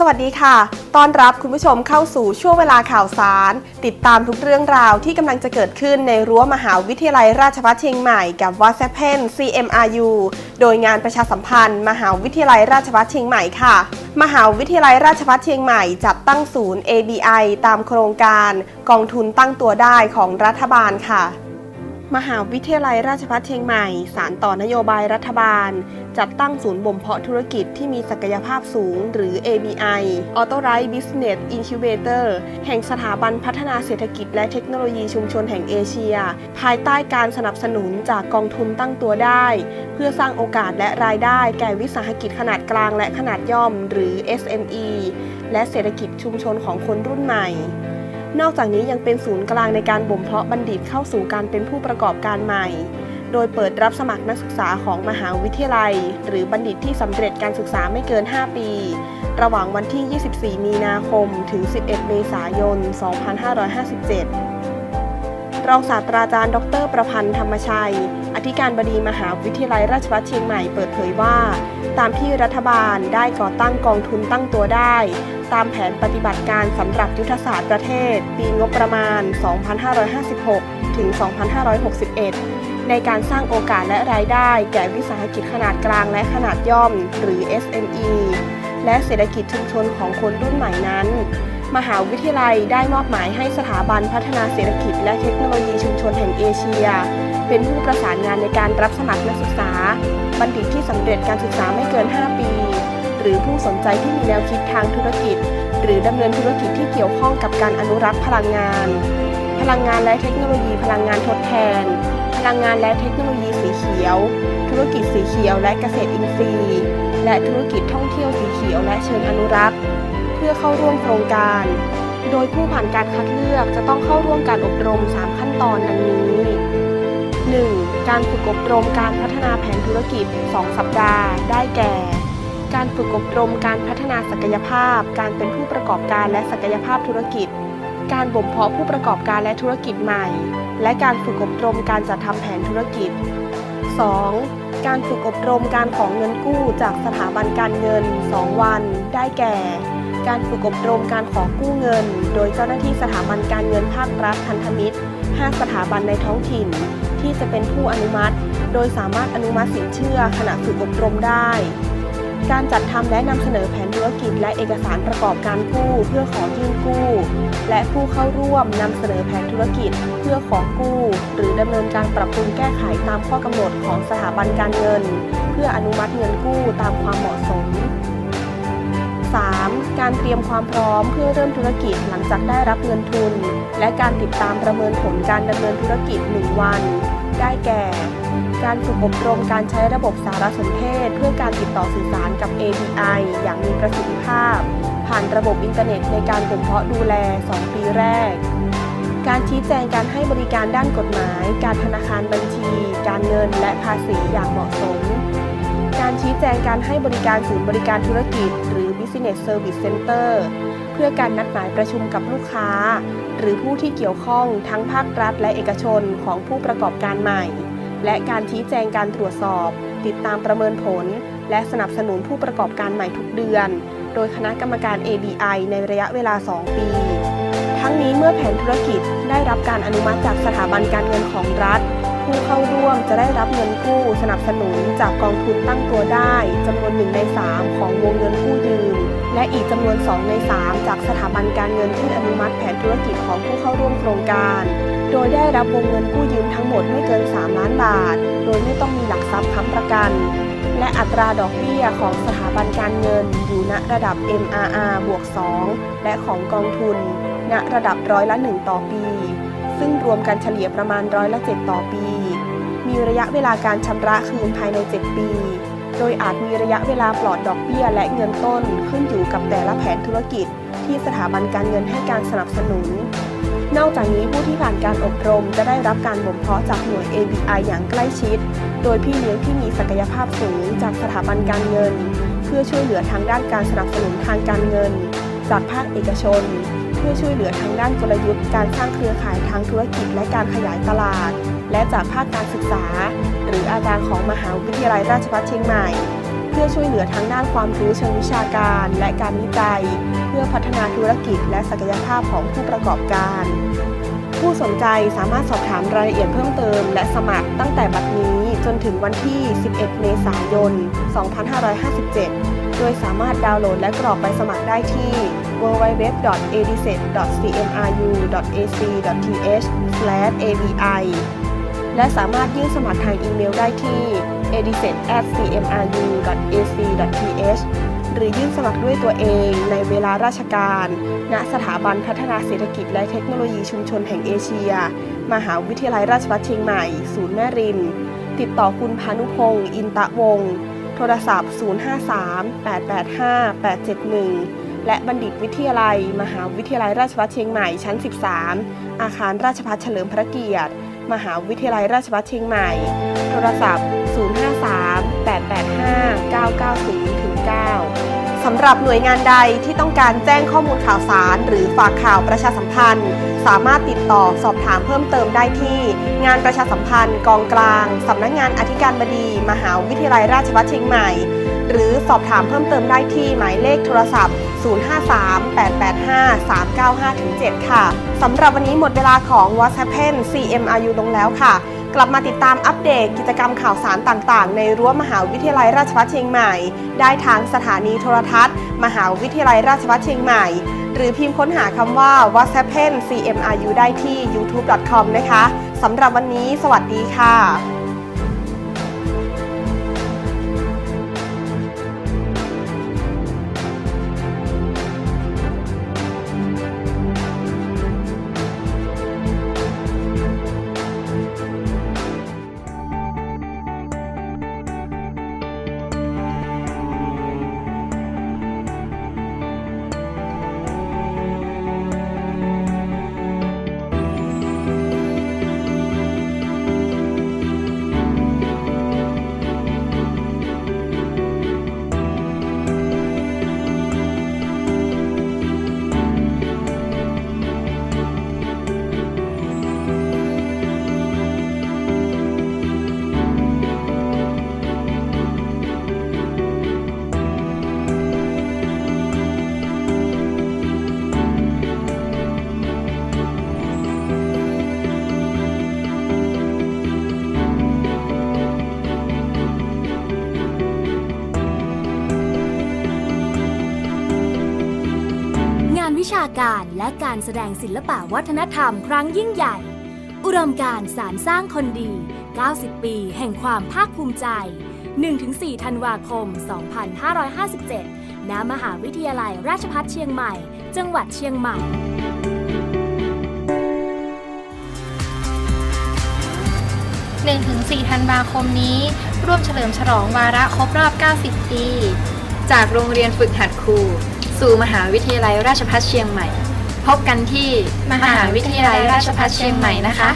สวัสดีค่ะ ต้อนรับคุณผู้ชมเข้าสู่ช่วงเวลาข่าวสาร ติดตามทุกเรื่องราวที่กำลังจะเกิดขึ้นในรั้วมหาวิทยาลัยราชภัฏเชียงใหม่กับ w a t s a p p e n CMRU โดยงานประชาสัมพันธ์ มหาวิทยาลัยราชภัฏเชียงใหม่ค่ะ มหาวิทยาลัยราชภัฏเชียงใหม่จัดตั้งศูนย์ ABI ตามโครงการ กองทุนตั้งตัวได้ของรัฐบาลค่ะ มหาวิทยาลัยราชภัฏเชียงใหม่ สารต่อนโยบายรัฐบาล จัดตั้งศูนย์บ่มเพาะธุรกิจที่มีศักยภาพสูง หรือ ABI Authorized Business Incubator แห่งสถาบันพัฒนาเศรษฐกิจและเทคโนโลยีชุมชนแห่งเอเชีย ภายใต้การสนับสนุนจากกองทุนตั้งตัวได้ เพื่อสร้างโอกาสและรายได้แก่วิสาหกิจขนาดกลางและขนาดย่อม หรือ SME และเศรษฐกิจชุมชนของคนรุ่นใหม่ นอกจากนี้ยังเป็นศูนย์กลางในการบ่มเพาะบัณฑิตเข้าสู่การเป็นผู้ประกอบการใหม่ โดยเปิดรับสมัครนักศึกษาของมหาวิทยาลัย หรือบัณฑิตที่สำเร็จการศึกษาไม่เกิน 5 ปี ระหว่างวันที่ 24 มีนาคม ถึง 11 เมษายน 2557 รองศาสตราจารย์ ดร ประพันธ์ธรรมชัย อธิการบดีมหาวิทยาลัยราชภัฏเชียงใหม่เปิดเผยว่า ตามที่รัฐบาลได้ก่อตั้งกองทุนตั้งตัวได้ ตามแผนปฏิบัติการสำหรับยุทธศาสตร์ประเทศ ปีงบประมาณ 2556 ถึง 2561 ในการสร้างโอกาสและรายได้แก่วิสาหกิจขนาดกลางและขนาดย่อม หรือ SME และเศรษฐกิจชุมชนของคนรุ่นใหม่นั้น มหาวิทยาลัยได้มอบหมายให้สถาบันพัฒนาเศรษฐกิจ และเทคโนโลยีชุมชนแห่งเอเชีย เป็นผู้ประสานงานในการรับสมัครนักศึกษา บัณฑิตที่สำเร็จการศึกษาไม่เกิน 5 ปี หรือผู้สนใจที่มีแนวคิดทางธุรกิจ หรือดำเนินธุรกิจที่เกี่ยวข้องกับการอนุรักษ์พลังงาน พลังงานและเทคโนโลยี พลังงานทดแทน พลังงานและเทคโนโลยีสีเขียว ธุรกิจสีเขียว และเกษตรอินทรีย์ และธุรกิจท่องเที่ยวสีเขียว และเชิงอนุรักษ์ เพื่อเข้าร่วมโครงการ โดยผู้ผ่านการคัดเลือกจะต้องเข้าร่วมการอบรม 3 ขั้นตอนดังนี้ 1. การฝึกอบรมการพัฒนาแผนธุรกิจ 2 สัปดาห์ ได้แก่ การฝึกอบรมการพัฒนาศักยภาพ การเป็นผู้ประกอบการและศักยภาพธุรกิจ การบ่มเพาะผู้ประกอบการและธุรกิจใหม่ และการฝึกอบรมการจัดทำแผนธุรกิจ 2. การฝึกอบรมการของเงินกู้จากสถาบันการเงิน 2 วัน ได้แก่ การฝึกอบรมการขอกู้เงิน โดยเจ้าหน้าที่สถาบันการเงินภาครัฐพันธมิตร 5 สถาบันในท้องถิ่น ที่จะเป็นผู้อนุมัติ โดยสามารถอนุมัติสินเชื่อขณะฝึกอบรมได้ การจัดทำและนำเสนอแผนธุรกิจและเอกสารประกอบการกู้เพื่อขอยื่นกู้ และผู้เข้าร่วมนำเสนอแผนธุรกิจเพื่อขอกู้ หรือดำเนินการปรับปรุงแก้ไขตามข้อกำหนดของสถาบันการเงิน เพื่ออนุมัติเงินกู้ตามความเหมาะสม 3. การเตรียมความพร้อมเพื่อเริ่มธุรกิจหลังจากได้รับเงินทุน และการติดตามประเมินผลการดำเนินธุรกิจ 1 วัน ได้แก่ การฝึกอบรมการใช้ระบบสารสนเทศ เพื่อการติดต่อสื่อสารกับ API อย่างมีประสิทธิภาพ ผ่านระบบอินเทอร์เน็ตในการบ่มเพาะดูแล 2 ปีแรก การชี้แจงการให้บริการด้านกฎหมาย การธนาคารบัญชี การเงิน และภาษีอย่างเหมาะสม การชี้แจงการให้บริการศูนย์บริการธุรกิจ หรือ Business Service Center เพื่อการนัดหมายประชุมกับลูกค้า หรือผู้ที่เกี่ยวข้องทั้งภาครัฐและเอกชนของผู้ประกอบการใหม่ และการชี้แจงการตรวจสอบ ติดตามประเมินผล และสนับสนุนผู้ประกอบการใหม่ทุกเดือน โดยคณะกรรมการ ABI ในระยะเวลา 2 ปี ทั้งนี้เมื่อแผนธุรกิจได้รับการอนุมัติจากสถาบันการเงินของรัฐ ผู้เข้าร่วมจะได้รับเงินกู้สนับสนุนจากกองทุนตั้งตัวได้จำนวน1ใน3 ของวงเงินกู้ยืม และอีกจำนวน 2 ใน 3 จากสถาบันการเงินที่อนุมัติแผนธุรกิจของผู้เข้าร่วมโครงการ โดยได้รับวงเงินกู้ยืมทั้งหมดไม่เกิน 3 ล้านบาท โดยไม่ต้องมีหลักทรัพย์ค้ำประกัน และอัตราดอกเบี้ยของสถาบันการเงิน อยู่ณระดับ MRR บวก 2 และของกองทุน ณระดับร้อยละ 1 ต่อปี ซึ่งรวมกันเฉลี่ยประมาณร้อยละ 7 ต่อปี มีระยะเวลาการชำระคืนภายใน 7 ปี โดยอาจมีระยะเวลาปลอดดอกเบี้ยและเงินต้นขึ้นอยู่กับแต่ละแผนธุรกิจ ที่สถาบันการเงินให้การสนับสนุน นอกจากนี้ผู้ที่ผ่านการอบรมจะได้รับการบ่มเพาะจากหน่วย ABI อย่างใกล้ชิด โดยพี่เลี้ยงที่มีศักยภาพสูงจากสถาบันการเงิน เพื่อช่วยเหลือทางด้านการสนับสนุนทางการเงิน จากภาคเอกชน เพื่อช่วยเหลือทางด้านกลยุทธ์การสร้างเครือข่ายทางธุรกิจและการขยายตลาด และจากภาคการศึกษา หรืออาจารย์ของมหาวิทยาลัยราชภัฏเชียงใหม่ เพื่อช่วยเหลือทั้งด้านความรู้เชิงวิชาการ และการวิจัย เพื่อพัฒนาธุรกิจ และศักยภาพของผู้ประกอบการ ผู้สนใจสามารถสอบถามรายละเอียดเพิ่มเติม และสมัครตั้งแต่บัดนี้จนถึงวันที่ 11 เมษายน 2557 โดยสามารถดาวน์โหลดและกรอกใบสมัครได้ที่ www.edset.cmru.ac.th/abi และสามารถยื่นสมัครทางอีเมลได้ที่ edset@cmru.ac.th หรือยื่นสมัครด้วยตัวเองในเวลาราชการ ณ สถาบันพัฒนาเศรษฐกิจและเทคโนโลยีชุมชนแห่งเอเชีย มหาวิทยาลัยราชภัฏเชียงใหม่ ศูนย์แม่ริม ติดต่อคุณพานุพงศ์อินตะวงศ์ โทรศัพท์ 053-885-871 และบัณฑิตวิทยาลัย มหาวิทยาลัยราชภัฏเชียงใหม่ชั้น 13 อาคารราชภัฏเฉลิมพระเกียรติ มหาวิทยาลัยราชภัฏเชียงใหม่ โทรศัพท์ 053-885-990-9 สำหรับหน่วยงานใดที่ต้องการแจ้งข้อมูลข่าวสาร หรือฝากข่าวประชาสัมพันธ์ สามารถติดต่อสอบถามเพิ่มเติมได้ที่ งานประชาสัมพันธ์ กองกลาง สำนักงานอธิการบดี มหาวิทยาลัยราชภัฏเชียงใหม่ หรือสอบถามเพิ่มเติมได้ที่หมายเลขโทรศัพท์ 053-885-395-7 ค่ะ สำหรับวันนี้หมดเวลาของ What's Happen CMRU ลงแล้วค่ะ กลับมาติดตามอัปเดตกิจกรรมข่าวสารต่างๆ ในรั้วมหาวิทยาลัยราชภัฏเชียงใหม่ ได้ทางสถานีโทรทัศน์ มหาวิทยาลัยราชภัฏเชียงใหม่ หรือพิมพ์ค้นหาคำว่า What's Happen CMRU ได้ที่ youtube.com นะคะสำหรับวันนี้ สวัสดีค่ะ การและการแสดงศิลปะวัฒนธรรมครั้งยิ่งใหญ่ อุดมการสารสร้างคนดี 90 ปีแห่งความภาคภูมิใจ 1-4 ธันวาคม 2557 ณ มหาวิทยาลัยราชภัฏเชียงใหม่ จังหวัดเชียงใหม่1-4 ธันวาคมนี้ ร่วมเฉลิมฉลองวาระครบรอบ 90 ปี จากโรงเรียนฝึกหัดครู สู่มหาวิทยาลัยราชภัฏเชียงใหม่ พบกันที่มหาวิทยาลัยราชภัฏเชียงใหม่นะคะ